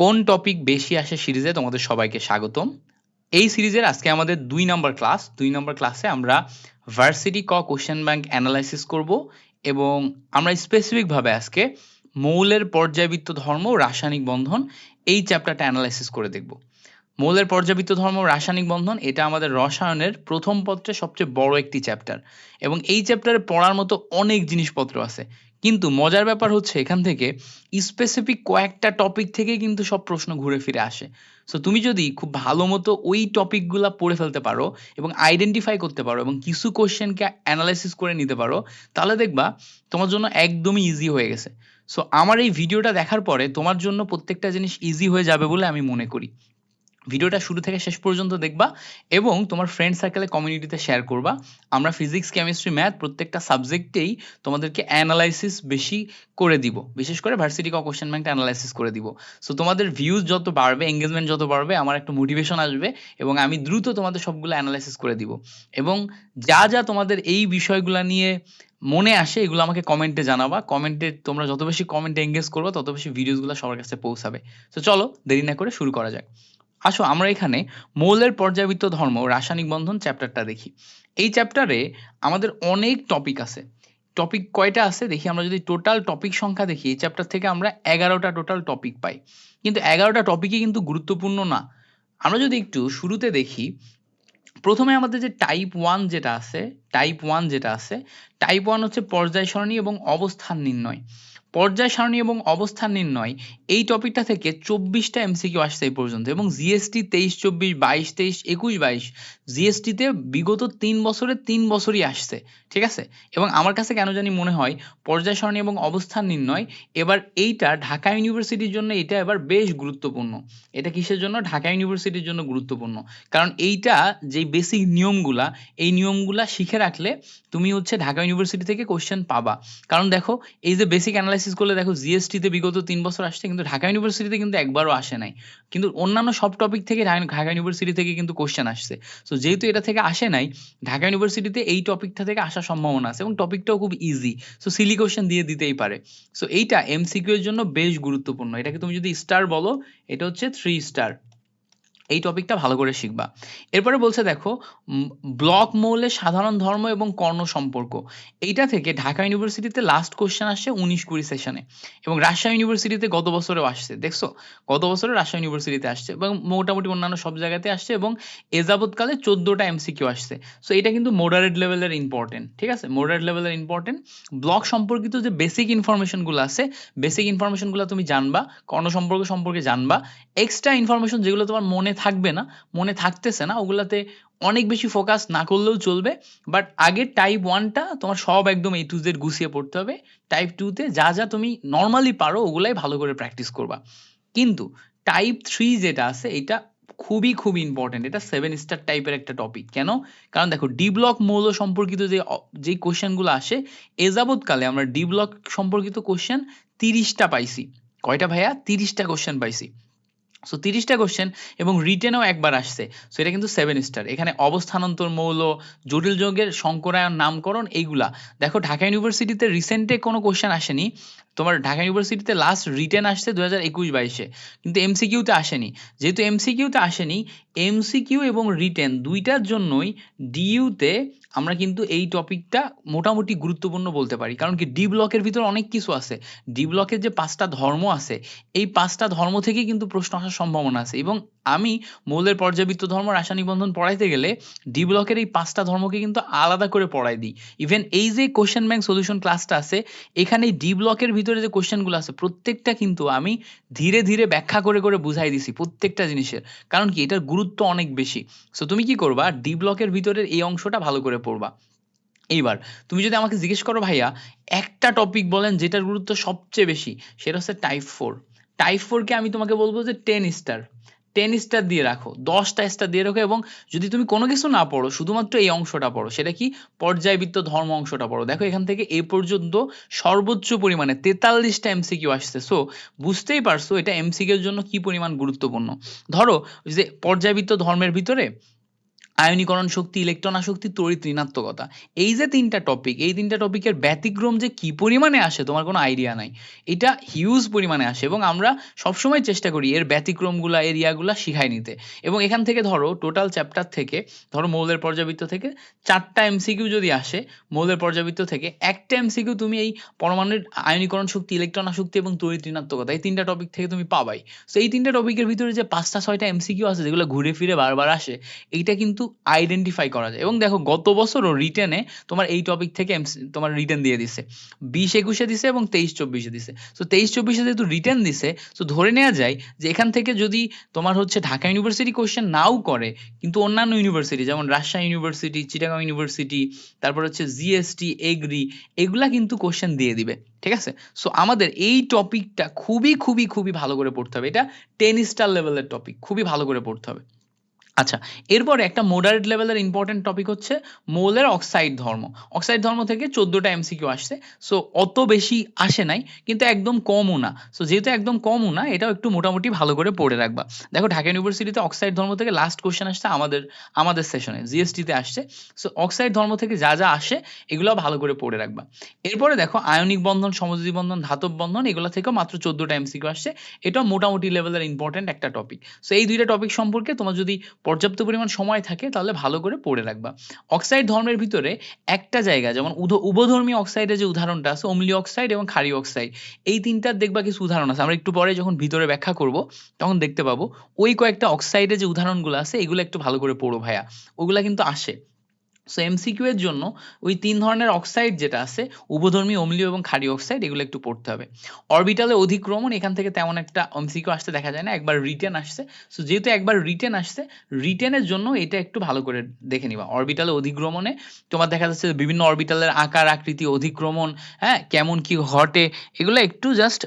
কোন টপিক বেশি আসে সিরিজে তোমাদের সবাইকে স্বাগতম। এই সিরিজের আজকে আমাদের দুই নম্বর ক্লাস দুই নম্বর ক্লাসে আমরা ভার্সিটি ক কোশ্চেন ব্যাংক অ্যানালাইসিস করব এবং আমরা স্পেসিফিকভাবে আজকে মৌলের পর্যায়বৃত্ত ধর্ম রাসায়নিক বন্ধন এই চ্যাপ্টারটা অ্যানালাইসিস করে দেখব। মৌলের পর্যাবৃত্ত ধর্ম রাসায়নিক বন্ধন, এটা আমাদের রসায়নের প্রথম পত্রে সবচেয়ে বড় একটি চ্যাপ্টার এবং এই চ্যাপ্টারে পড়ার মতো অনেক জিনিসপত্র আছে। কিন্তু মজার ব্যাপার হচ্ছে এখান থেকে স্পেসিফিক কয়েকটা টপিক থেকে কিন্তু সব প্রশ্ন ঘুরে ফিরে আসে। সো তুমি যদি খুব ভালো মতো ওই টপিকগুলা পড়ে ফেলতে পারো এবং আইডেন্টিফাই করতে পারো এবং কিছু কোশ্চেনকে অ্যানালাইসিস করে নিতে পারো, তাহলে দেখবা তোমার জন্য একদমই ইজি হয়ে গেছে। সো আমার এই ভিডিওটা দেখার পরে তোমার জন্য প্রত্যেকটা জিনিস ইজি হয়ে যাবে বলে আমি মনে করি। ভিডিওটা শুরু থেকে শেষ পর্যন্ত দেখবা এবং তোমার ফ্রেন্ড সার্কেলে কমিউনিটিতে শেয়ার করবা। আমরা ফিজিক্স কেমিস্ট্রি ম্যাথ প্রত্যেকটা সাবজেক্টেই তোমাদেরকে অ্যানালাইসিস বেশি করে দিব। বিশেষ করে ভার্সিটি কোশ্চেন ব্যাংকটা অ্যানালাইসিস করে দিব। সো তোমাদের ভিউজ যত বাড়বে এঙ্গেজমেন্ট যত বাড়বে, আমার একটা মোটিভেশন আসবে এবং আমি দ্রুত তোমাদের সবগুলো অ্যানালাইসিস করে দিব। এবং যা যা তোমাদের এই বিষয়গুলো নিয়ে মনে আসে, এগুলো আমাকে কমেন্টে জানাবা। কমেন্টে তোমরা যত বেশি কমেন্টে এঙ্গেজ করবে, তত বেশি ভিডিওসগুলো সবার কাছে পৌঁছাবে। তো চলো দেরি না করে শুরু করা যাক। আসো আমরা এখানে মৌলের পর্যাবৃত্ত ধর্ম রাসায়নিক বন্ধন চ্যাপ্টারটা দেখি। এই চ্যাপ্টারে আমাদের অনেক টপিক আছে। টপিক কয়টা আছে দেখি, আমরা যদি টোটাল টপিক সংখ্যা দেখি, এই চ্যাপ্টার থেকে আমরা এগারোটা টোটাল টপিক পাই। কিন্তু এগারোটা টপিকই কিন্তু গুরুত্বপূর্ণ না। আমরা যদি একটু শুরুতে দেখি, প্রথমে আমাদের যে টাইপ ওয়ান যেটা আছে টাইপ ওয়ান যেটা আছে টাইপ ওয়ান হচ্ছে পর্যায় সারণী এবং অবস্থান নির্ণয়। পর্যায় সারণী এবং অবস্থান নির্ণয়, এই টপিকটা থেকে চব্বিশটা এমসিকিউ আসছে এই পর্যন্ত এবং জিএসটি তেইশ, চব্বিশ, বাইশ, তেইশ, একুশ, বাইশ জিএসটিতে বিগত তিন বছরে তিন বছরই আসছে, ঠিক আছে? এবং আমার কাছে কেন জানি মনে হয় পর্যায় সারণী এবং অবস্থান নির্ণয়, এবার এইটা ঢাকা ইউনিভার্সিটির জন্য এটা এবার বেশ গুরুত্বপূর্ণ। এটা কিসের জন্য? ঢাকা ইউনিভার্সিটির জন্য গুরুত্বপূর্ণ। কারণ এইটা যে বেসিক নিয়মগুলা, এই নিয়মগুলা শিখে রাখলে তুমি হচ্ছে ঢাকা ইউনিভার্সিটি থেকে কোশ্চেন পাবা। কারণ দেখো, এই যে বেসিক অ্যানালাইসিস করলে দেখো জিএসটিতে বিগত তিন বছর আসছে, কিন্তু ঢাকা ইউনিভার্সিটিতে কিন্তু একবারও আসে নাই। কিন্তু অন্যান্য সব টপিক থেকে ঢাকা ইউনিভার্সিটি থেকে কিন্তু কোশ্চেন আসছে। সো যেহেতু এটা থেকে আসে নাই, ঢাকা ইউনিভার্সিটিতে এই টপিকটা থেকে আসার সম্ভাবনা আছে এবং টপিকটাও খুব ইজি সো সিলি কোশ্চেন দিয়ে দিতেই পারে। সো এইটা এমসিকিউ এর জন্য বেশ গুরুত্বপূর্ণ। এটাকে তুমি যদি স্টার বলো, এটা হচ্ছে থ্রি স্টার এই টপিকটা ভালো করে শিখবা। এরপরে বলছে দেখো ব্লক মৌলের সাধারণ ধর্ম এবং কর্ণ সম্পর্ক। এইটা থেকে ঢাকা ইউনিভার্সিটিতে লাস্ট কোশ্চেন আসছে উনিশ কুড়ি সেশনে এবং রাজশাহী ইউনিভার্সিটিতে গত বছরেও আসছে, দেখছ? গত বছরে রাজশাহী ইউনিভার্সিটিতে আসছে এবং মোটামুটি অন্যান্য সব জায়গাতে আসছে এবং এ যাবৎকালে চোদ্দোটা এমসিকিউ আসছে। সো এটা কিন্তু মোডারেট লেভেলের ইম্পর্টেন্ট ঠিক আছে? মোডারেট লেভেলের ইম্পর্টেন্ট ব্লক সম্পর্কিত যে বেসিক ইনফরমেশনগুলো আছে বেসিক ইনফরমেশনগুলো তুমি জানবা, কর্ণ সম্পর্ক সম্পর্কে জানবা এক্সট্রা ইনফরমেশন যেগুলো তোমার মনে থাকবে না, মনে থাকতেছে না, ওগুলাতে অনেক বেশি ফোকাস না করলেও চলবে বাট আগে টাইপ ওয়ানটা তোমার সব একদম এই টু গুছিয়ে পড়তে হবে টাইপ টুতে যা যা তুমি নর্মালি পারো, ওগুলাই ভালো করে প্র্যাকটিস করবা। কিন্তু টাইপ থ্রি যেটা আছে, এটা খুবই খুব ইম্পর্টেন্ট এটা সেভেন স্টার টাইপের একটা টপিক কেন? কারণ দেখো ডি ব্লক মৌল সম্পর্কিত যে যে কোশ্চেনগুলো আসে, এ যাবৎকালে আমরা ডি ব্লক সম্পর্কিত কোশ্চেন তিরিশটা পাইছি। কয়টা ভাইয়া? তিরিশটা কোশ্চেন পাইছি। সো তিরিশটা কোশ্চেন এবং রিটেনও একবার আসছে। সো এটা কিন্তু সেভেন স্টার এখানে অবস্থানান্তর মৌল, জটিল যৌগের সংকরায়ন, নামকরণ, এইগুলা। দেখো, ঢাকা ইউনিভার্সিটিতে রিসেন্টে কোনো কোশ্চেন আসেনি। তোমার ঢাকা ইউনিভার্সিটিতে লাস্ট রিটেন আসছে দু হাজার একুশ বাইশে, কিন্তু এমসিকিউতে আসেনি। যেহেতু এমসিকিউতে আসেনি এমসিকিউ এবং রিটেন দুইটার জন্যই ডিইউতে আমরা কিন্তু এই টপিকটা মোটামুটি গুরুত্বপূর্ণ বলতে পারি। কারণ কি ডি ব্লকের ভিতর অনেক কিছু আছে। ডি ব্লকের যে পাঁচটা ধর্ম আছে, এই পাঁচটা ধর্ম থেকেই কিন্তু প্রশ্ন আসার সম্ভাবনা আছে। এবং আমি মৌলের পর্যাবৃত্ত ধর্ম, রাসায়নিক বন্ধন পড়াইতে গেলে ডি ব্লকের এই পাঁচটা ধর্মকে কিন্তু আলাদা করে পড়াই দিই। ইভেন এই যে কোশ্চেন ব্যাংক সলিউশন ক্লাসটা আছে, এখানে ডি ব্লকের ভিতরে যে কোশ্চেনগুলো আছে, প্রত্যেকটা কিন্তু আমি ধীরে ধীরে ব্যাখ্যা করে করে বুঝাই দিছি প্রত্যেকটা জিনিসের। কারণ কি? এটার গুরুত্ব অনেক বেশি। সো তুমি কি করবা? ডি ব্লকের ভিতরের এই অংশটা ভালো করে পড়বা। এইবার, তুমি যদি আমাকে জিজ্ঞেস করো, ভাইয়া, একটা টপিক বলেন যেটার গুরুত্ব সবচেয়ে বেশি, সেটা হচ্ছে টাইপ ফোর টাইপ ফোরকে আমি তোমাকে বলব যে টেন স্টার টেন স্টার দিয়ে রাখো দশটা স্টার দিয়ে রাখো এবং যদি তুমি কোনো কিছু না পড়ো, শুধুমাত্র এই অংশটা পড়ো, সেটা কি? পর্যায়বৃত্ত ধর্ম অংশটা পড়ো। দেখো এখান থেকে এ পর্যন্ত সর্বোচ্চ পরিমাণে তেতাল্লিশটা এমসিকিউ আসছে। সো বুঝতেই পারছ, এটা এমসিকিউর জন্য কি পরিমাণ গুরুত্বপূর্ণ? ধরো যে পর্যায়বৃত্ত ধর্মের ভিতরে আয়নীকরণ শক্তি, ইলেকট্রন আসক্তি, তড়িৎ ঋণাত্মকতা। এই যে তিনটা টপিক এই তিনটা টপিকের ব্যতিক্রম যে কি পরিমাণে আসে, তোমার কোনো আইডিয়া নাই। এটা হিউজ পরিমাণে আসে এবং আমরা সবসময় চেষ্টা করি এর ব্যতিক্রমগুলা এরিয়াগুলা শিখাই নিতে। এবং এখান থেকে ধরো টোটাল চ্যাপ্টার থেকে, ধরো মৌলের পর্যাবৃত্ত থেকে চারটা এমসিকিউ যদি আসে, মৌলের পর্যাবৃত্ত থেকে একটা এমসিকিউ তুমি এই পরমাণুর আয়নীকরণ শক্তি, ইলেকট্রন আসক্তি এবং তড়িৎ ঋণাত্মকতা, এই তিনটা টপিক থেকে তুমি পাবাই। তো এই তিনটা টপিকের ভিতরে যে পাঁচটা, ছয়টা এমসিকিউ আছে, যেগুলো ঘুরে ফিরে বারবার আসে, এইটা কিন্তু আইডেন্টিফাই করা যায়। এবং দেখো, গত বছরও রিটেনে তোমার এই টপিক থেকে তোমার রিটেন দিয়ে দিছে। বিশ একুশে দিছে এবং তেইশ চব্বিশে দিছে। তো তেইশ চব্বিশে যেহেতু রিটেন দিছে, তো ধরে নেওয়া যায় যে এখান থেকে যদি তোমার হচ্ছে ঢাকা ইউনিভার্সিটি কোশ্চেন নাও করে, কিন্তু অন্যান্য ইউনিভার্সিটি যেমন রাজশাহী ইউনিভার্সিটি চিটাগাং ইউনিভার্সিটি তারপর হচ্ছে জিএসটি এগ্রি এগুলা কিন্তু কোশ্চেন দিয়ে দিবে। ঠিক আছে? সো আমাদের এই টপিকটা খুবই খুবই খুবই ভালো করে পড়তে হবে। এটা টেন স্টার লেভেলের টপিক খুবই ভালো করে পড়তে হবে। আচ্ছা এরপরে একটা মোডারেট লেভেলের ইম্পর্টেন্ট টপিক হচ্ছে মৌলের অক্সাইড ধর্ম। অক্সাইড ধর্ম থেকে চোদ্দোটা এমসিকিউ আসছে। সো অত বেশি আসে নাই, কিন্তু একদম কমও না। সো যেহেতু একদম কমও না, এটাও একটু মোটামুটি ভালো করে পড়ে রাখবা। দেখো, ঢাকা ইউনিভার্সিটিতে অক্সাইড ধর্ম থেকে লাস্ট কোশ্চেন আসছে আমাদের আমাদের সেশনে জিএসটিতে আসছে। সো অক্সাইড ধর্ম থেকে যা যা আসে এগুলো ভালো করে পড়ে রাখবা। এরপরে দেখো আয়নিক বন্ধন, সমযোজী বন্ধন, ধাতব বন্ধন, এগুলো থেকেও মাত্র চোদ্দোটা এমসিকিউ আসছে। এটাও মোটামুটি লেভেলের ইম্পর্টেন্ট একটা টপিক সো এই দুইটা টপিক সম্পর্কে তোমার যদি পর্যাপ্ত পরিমাণ সময় থাকে, তাহলে ভালো করে পড়ে রাখবা। অক্সাইড ধর্মের ভিতরে একটা জায়গা, যেমন উভধর্মী অক্সাইডের যে উদাহরণটা আছে, অম্লীয় অক্সাইড এবং ক্ষারীয় অক্সাইড, এই তিনটার দেখবা কিছু উদাহরণ আছে। আমরা একটু পরে যখন ভিতরে ব্যাখ্যা করব, তখন দেখতে পাবো, ওই কয়েকটা অক্সাইডের যে উদাহরণগুলো আছে, এগুলো একটু ভালো করে পড়ো ভাইয়া। ওগুলা কিন্তু আসে। সো এমসিকিউ এর জন্য ওই তিন ধরনের অক্সাইড যেটা আছে, উভধর্মী, অম্লীয় এবং ক্ষারীয় অক্সাইড এগুলো একটু পড়তে হবে। অরবিটালে অধিক্রমণ, এখান থেকে তেমন একটা এমসিকিউ আসতে দেখা যায় না, একবার রিটেন আসছে। সো যেহেতু একবার রিটেন আসছে রিটেনের জন্য এটা একটু ভালো করে দেখে নিবা। অরবিটালে অধিক্রমণে তোমার দেখা যাচ্ছে বিভিন্ন অরবিটালের আকার, আকৃতি, অধিক্রমণ হ্যাঁ কেমন কি ঘটে, এগুলো একটু জাস্ট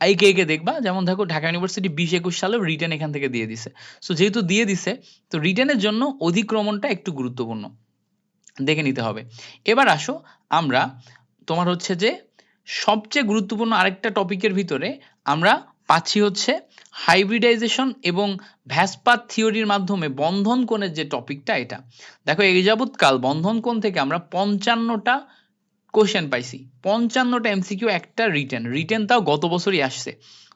এঁকে এঁকে দেখবা। যেমন দেখো, ঢাকা ইউনিভার্সিটি বিশ একুশ সালেও রিটেন এখান থেকে দিয়ে দিছে। সো যেহেতু দিয়ে দিছে, তো রিটেনের জন্য অধিক্রমণটা একটু গুরুত্বপূর্ণ। দেখে নিতে হবে। এবার আসো আমরা তোমার হচ্ছে যে সবচেয়ে গুরুত্বপূর্ণ আরেকটা টপিকের ভিতরে আমরা পাচ্ছি হচ্ছে হাইব্রিডাইজেশন এবং ভ্যাসপাত থিওরির মাধ্যমে বন্ধন কোণের যে টপিকটা এটা। দেখো এই যাবৎকাল বন্ধন কোণ থেকে আমরা পঞ্চান্নটা কোশ্চেন পাইছি। পঞ্চান্নটা এমসিকিউ একটা রিটেন রিটেন তাও গত বছরই আসছে।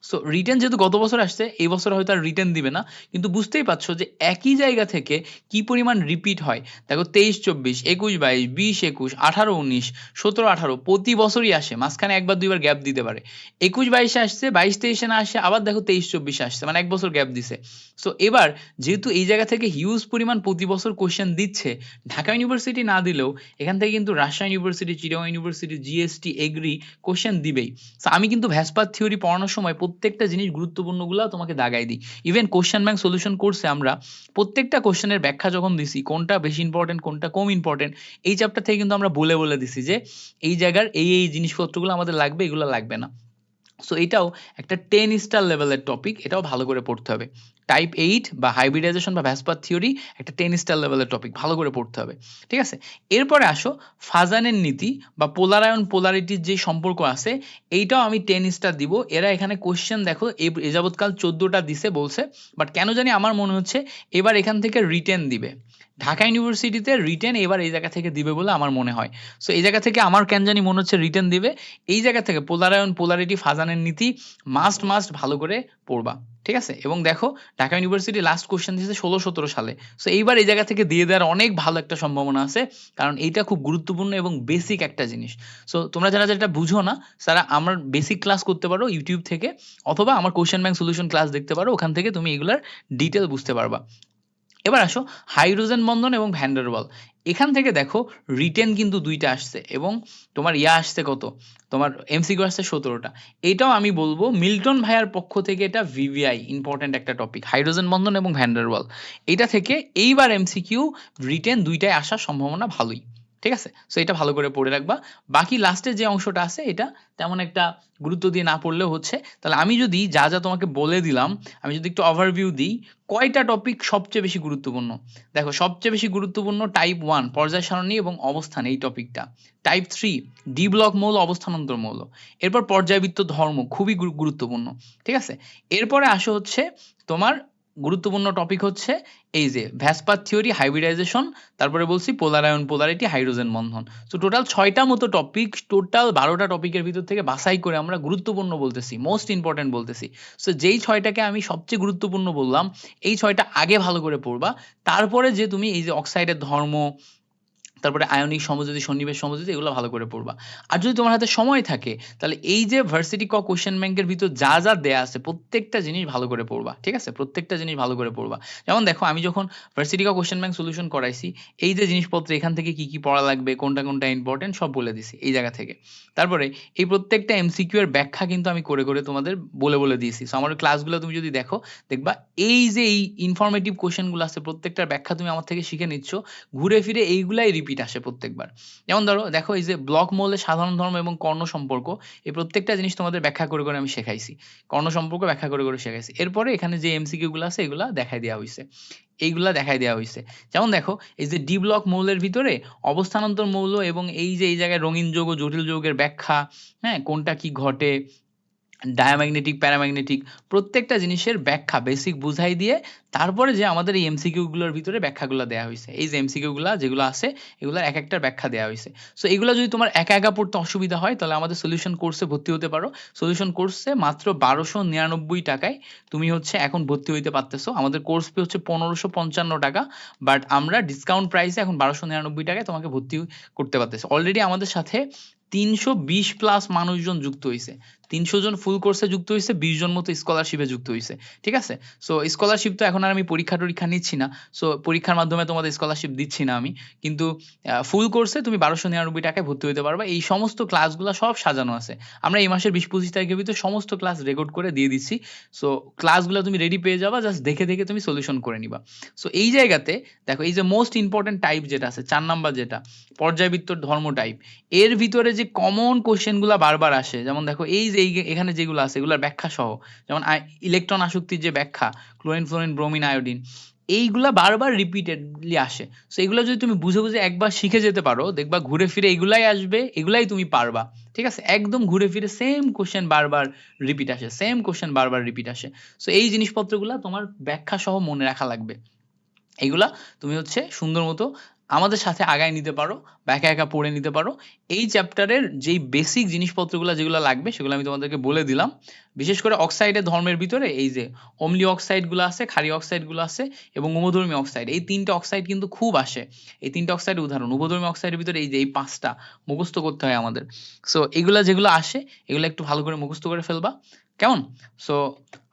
সো রিটার্ন যেহেতু গত বছর আসছে, এই বছর হয়তো আর রিটার্ন দিবে না। কিন্তু বুঝতেই পারছ যে একই জায়গা থেকে কি পরিমাণ রিপিট হয়? দেখো, তেইশ, চব্বিশ, একুশ, বাইশ, বিশ, একুশ, আঠারো, উনিশ, সতেরো, আঠারো, প্রতি বছরই আসে। মাঝখানে একবার, দুইবার গ্যাপ দিতে পারে। একুশ, বাইশে আসছে, বাইশ, তেইশে না আসে, আবার দেখো তেইশ, চব্বিশে আসছে মানে এক বছর গ্যাপ দিছে। সো এবার যেহেতু এই জায়গা থেকে হিউজ পরিমাণ প্রতি বছর কোশ্চেন দিচ্ছে, ঢাকা ইউনিভার্সিটি না দিলেও এখান থেকে কিন্তু Rajshahi university Chittagong university GST agri question দিবেই। So আমি কিন্তু ভ্যাসপাত থিওরি পড়ানোর সময় প্রত্যেকটা জিনিস গুরুত্বপূর্ণ গুরুত্বপূর্ণগুলো তোমাকে দাগাই দিই। ইভেন কোশ্চেন ব্যাংক সলিউশন কোর্সে আমরা প্রত্যেকটা কোশ্চেনের ব্যাখ্যা যখন দিছি, কোনটা বেশি ইম্পর্টেন্ট কোনটা কম ইম্পর্টেন্ট এই চ্যাপ্টার থেকে কিন্তু আমরা বলে বলে দিছি যে, এই জায়গার এই এই জিনিসপত্রগুলো আমাদের লাগবে, এগুলো লাগবে না। সো এটাও একটা টেন স্টার লেভেলের টপিক এটাও ভালো করে পড়তে হবে। টাইপ এইট বা হাইব্রিডাইজেশন বা ভ্যাসপার থিওরি একটা টেন স্টার লেভেলের টপিক ভালো করে পড়তে হবে। ঠিক আছে? এরপরে আসো ফাজানের নীতি বা পোলারায়ন পোলারিটির যে সম্পর্ক আছে, এইটাও আমি টেন স্টার দিব। এরা এখানে কোশ্চেন দেখো, এ- যাবৎকাল চোদ্দোটা দিছে বলছে বাট কেন জানি আমার মনে হচ্ছে এবার এখান থেকে রিটেন দিবে। ঢাকা ইউনিভার্সিটিতে রিটেন এবার এই জায়গা থেকে দিবে বলে আমার মনে হয়। সো এই জায়গা থেকে আমার কেন জানি মনে হচ্ছে রিটেন দিবে। এই জায়গা থেকে পোলারায়ন, পোলারিটি, ফাজানের নীতি মাস্ট মাস্ট ভালো করে পড়বা। ঠিক আছে? এবং দেখো, ঢাকা ইউনিভার্সিটি লাস্ট কোশ্চেন দিয়েছে ষোলো, সতেরো সালে। সো এইবার এই জায়গা থেকে দিয়ে দেওয়ার অনেক ভালো একটা সম্ভাবনা আছে, কারণ এইটা খুব গুরুত্বপূর্ণ এবং বেসিক একটা জিনিস। সো তোমরা যারা যেটা বুঝো না, তারা আমার বেসিক ক্লাস করতে পারো ইউটিউব থেকে, অথবা আমার কোয়েশ্চেন ব্যাংক সলিউশন ক্লাস দেখতে পারো, ওখান থেকে তুমি এগুলার ডিটেল বুঝতে পারবা। এবার আসো হাইড্রোজেন বন্ধন এবং ভ্যান্ডারবল এখান থেকে দেখো রিটেন কিন্তু দুইটা আসছে এবং তোমার ইয়া আসছে কত? তোমার এমসিকিউ আসছে সতেরোটা। এটাও আমি বলব মিল্টন ভাইয়ার পক্ষ থেকে এটা ভিভিআই ইম্পর্টেন্ট একটা টপিক হাইড্রোজেন বন্ধন এবং ভ্যান্ডারবল এটা থেকে এইবার এমসিকিউ রিটেন দুইটাই আসার সম্ভাবনা ভালোই। ঠিক আছে? সো এটা ভালো করে পড়ে রাখবা। বাকি লাস্টের যে অংশটা আছে, এটা তেমন একটা গুরুত্ব দিয়ে না পড়লেও হচ্ছে। তাহলে আমি যদি যা যা তোমাকে বলে দিলাম, আমি যদি একটু ওভারভিউ দিই, কয়টা টপিক সবচেয়ে বেশি গুরুত্বপূর্ণ? দেখো, সবচেয়ে বেশি গুরুত্বপূর্ণ টাইপ ওয়ান পর্যায় সারণী এবং অবস্থান, এই টপিকটা টাইপ থ্রি ডি ব্লক মৌল, অবস্থানান্তর মৌল। এরপর পর্যায়বৃত্ত ধর্ম, খুবই গুরুত্বপূর্ণ। ঠিক আছে? এরপরে আসো হচ্ছে তোমার গুরুত্বপূর্ণ টপিক হচ্ছে এই যে ভ্যাসপার থিওরি হাইব্রিডাইজেশন তারপরে বলছি পোলার আয়ন পোলারিটি হাইড্রোজেন বন্ধন। তো টোটাল ছয়টা মতো টপিক টোটাল বারোটা টপিকের ভিতর থেকে বাছাই করে আমরা গুরুত্বপূর্ণ বলতেছি মোস্ট ইম্পর্টেন্ট বলতেছি। সো যেই ছয়টাকে আমি সবচেয়ে গুরুত্বপূর্ণ বললাম, এই ছয়টা আগে ভালো করে পড়বা। তারপরে যে তুমি এই যে অক্সাইডের ধর্ম তারপরে আয়নিক সমযোজী, সন্নিবেশ সমযোজী, এগুলো ভালো করে পড়বা। আর যদি তোমার হাতে সময় থাকে, তাহলে এই যে ভার্সিটি ক কোশ্চেন ব্যাংকের ভিতর যা যা দেয়া আছে, প্রত্যেকটা জিনিস ভালো করে পড়বা, ঠিক আছে? প্রত্যেকটা জিনিস ভালো করে পড়বা। যেমন দেখো, আমি যখন ভার্সিটি ক কোশ্চেন ব্যাংক সলিউশন করাইছি, এই যে জিনিসপত্র, এখান থেকে কি কি পড়া লাগবে, কোনটা কোনটা ইম্পর্টেন্ট সব বলে দিছি এই জায়গা থেকে। তারপরে এই প্রত্যেকটা এমসিকিউ এর ব্যাখ্যা কিন্তু আমি করে করে তোমাদের বলে বলে দিয়েছি। সো আমার ক্লাসগুলো তুমি যদি দেখো, দেখবা এই যে এই ইনফরমেটিভ কোশ্চেনগুলো আছে, প্রত্যেকটার ব্যাখ্যা তুমি আমার থেকে শিখে নিচ্ছ, ঘুরে ফিরে এইগুলাই রিপিট আসে প্রত্যেকবার। যেমন ধরো, দেখো এই যে ব্লক মৌলের সাধারণ ধর্ম এবং কর্ণ সম্পর্ক, এই প্রত্যেকটা জিনিস তোমাদের ব্যাখ্যা করে করে আমি শেখাইছি। কর্ণ সম্পর্ক ব্যাখ্যা করে করে শেখাইছি। এরপরে এখানে যে এমসিকিউ গুলো আছে, এগুলা দেখাই দেওয়া হয়েছে এইগুলা দেখাই দেওয়া হয়েছে যেমন দেখো, এই যে ডি ব্লক মৌলের ভিতরে অবস্থানান্তর মৌল এবং এই যে, এই জায়গায় রঙিন যৌগ, জটিল যৌগের ব্যাখ্যা হ্যাঁ কোনটা কি ঘটে ডায়াম্যাগনেটিক প্যারাম্যাগনেটিক প্রত্যেকটা জিনিসের ব্যাখ্যা বেসিক বুঝাই দিয়ে তারপরে যে আমাদের এই এমসিকিউগুলোর ভিতরে ব্যাখ্যাগুলো দেওয়া হয়েছে। এই যে এমসিকিউ গুলা যেগুলো আছে, এগুলোর এক একটার ব্যাখ্যা দেওয়া হয়েছে। সো এগুলো যদি তোমার একা একা পড়তে অসুবিধা হয়, তাহলে আমাদের সলিউশন কোর্সে ভর্তি হতে পারো। সলিউশন কোর্সে মাত্র বারোশো নিরানব্বই টাকায় তুমি হচ্ছে এখন ভর্তি হইতে পারতেছো। আমাদের কোর্স ফি হচ্ছে পনেরোশো পঞ্চান্ন টাকা বাট আমরা ডিসকাউন্ট প্রাইসে এখন বারোশো নিরানব্বই টাকায় তোমাকে ভর্তি করতে পারতেছো। অলরেডি আমাদের সাথে তিনশো বিশ প্লাস মানুষজন যুক্ত হয়েছে তিনশো জন ফুল কোর্সে যুক্ত হয়েছে বিশ জন মতো স্কলারশিপে যুক্ত হয়েছে ঠিক আছে? সো স্কলারশিপ তো এখন আর আমি পরীক্ষা টরীক্ষা নিচ্ছি না। সো পরীক্ষার মাধ্যমে তোমাদের স্কলারশিপ দিচ্ছি না আমি। কিন্তু ফুল কোর্সে তুমি বারোশো নিরানব্বই টাকায় ভর্তি হতে পারবা। এই সমস্ত ক্লাসগুলো সব সাজানো আছে। আমরা এই মাসের বিশ পঁচিশ তারিখের ভিতরে সমস্ত ক্লাস রেকর্ড করে দিয়ে দিচ্ছি। সো ক্লাসগুলো তুমি রেডি পেয়ে যাবা জাস্ট দেখে দেখে তুমি সলিউশন করে নিবা। সো এই জায়গাতে, দেখো, এই যে মোস্ট ইম্পর্টেন্ট টাইপ যেটা আছে, চার নাম্বার যেটা, পর্যায়বৃত্তর ধর্ম টাইপের ভিতরে যে কমন কোশ্চেনগুলো বারবার আসে, যেমন দেখো এই যে এখানে যেগুলো আছে, এগুলোর ব্যাখ্যা সহ, যেমন ইলেকট্রন আসক্তির যে ব্যাখ্যা ক্লোরিন ফ্লোরিন ব্রোমিন আয়োডিন এইগুলা বারবার রিপিটেডলি আসে। সো এগুলো যদি তুমি বুঝে বুঝে একবার শিখে যেতে পারো, দেখবা ঘুরে ফিরে এগুলাই আসবে, এগুলাই তুমি পারবা। ঠিক আছে? একদম ঘুরে ফিরে সেম কোশ্চেন বারবার রিপিট আসে সেম কোশ্চেন বারবার রিপিট আসে। সো এই জিনিসপত্রগুলো তোমার ব্যাখ্যা সহ মনে রাখা লাগবে। এগুলা তুমি হচ্ছে সুন্দর মতো আমাদের সাথে আগায় নিতে পারো বা একা একা পড়ে নিতে পারো। এই চ্যাপ্টারের যেই বেসিক জিনিসপত্রগুলো যেগুলো লাগবে সেগুলো আমি তোমাদেরকে বলে দিলাম। বিশেষ করে অক্সাইডের ধর্মের ভিতরে এই যে অম্লীয় অক্সাইডগুলো আছে, ক্ষারীয় অক্সাইডগুলো আছে এবং উমধর্মী অক্সাইড এই তিনটে অক্সাইড কিন্তু খুব আসে। এই তিনটে অক্সাইড উদাহরণ উভধর্মী অক্সাইডের ভিতরে এই যে এই পাঁচটা মুখস্থ করতে হয় আমাদের। সো এগুলা যেগুলো আসে, এগুলো একটু ভালো করে মুখস্থ করে ফেলবা। কেমন? সো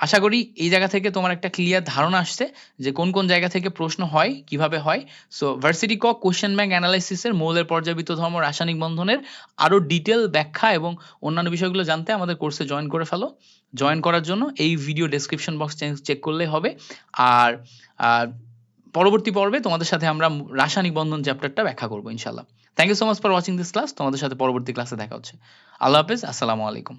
আশা করি এই জায়গা থেকে তোমার একটা ক্লিয়ার ধারণা আসছে যে কোন কোন জায়গা থেকে প্রশ্ন হয়, কীভাবে হয়। সো ভার্সিটি ক কোশ্চেন ব্যাংক অ্যানালাইসিসের মৌলের পর্যাবৃত্ত ধর্ম রাসায়নিক বন্ধনের আরও ডিটেল ব্যাখ্যা এবং অন্যান্য বিষয়গুলো জানতে আমাদের কোর্সে জয়েন করে ফেলো। জয়েন করার জন্য এই ভিডিও ডেসক্রিপশন বক্স চেক করলেই হবে। আর পরবর্তী পর্বে তোমাদের সাথে আমরা রাসায়নিক বন্ধন চ্যাপ্টারটা ব্যাখ্যা করব ইনশাল্লাহ thank you so much for watching this class তোমাদের সাথে পরবর্তী ক্লাসে দেখা হচ্ছে। আল্লাহ হাফেজ। আসসালামু আলাইকুম।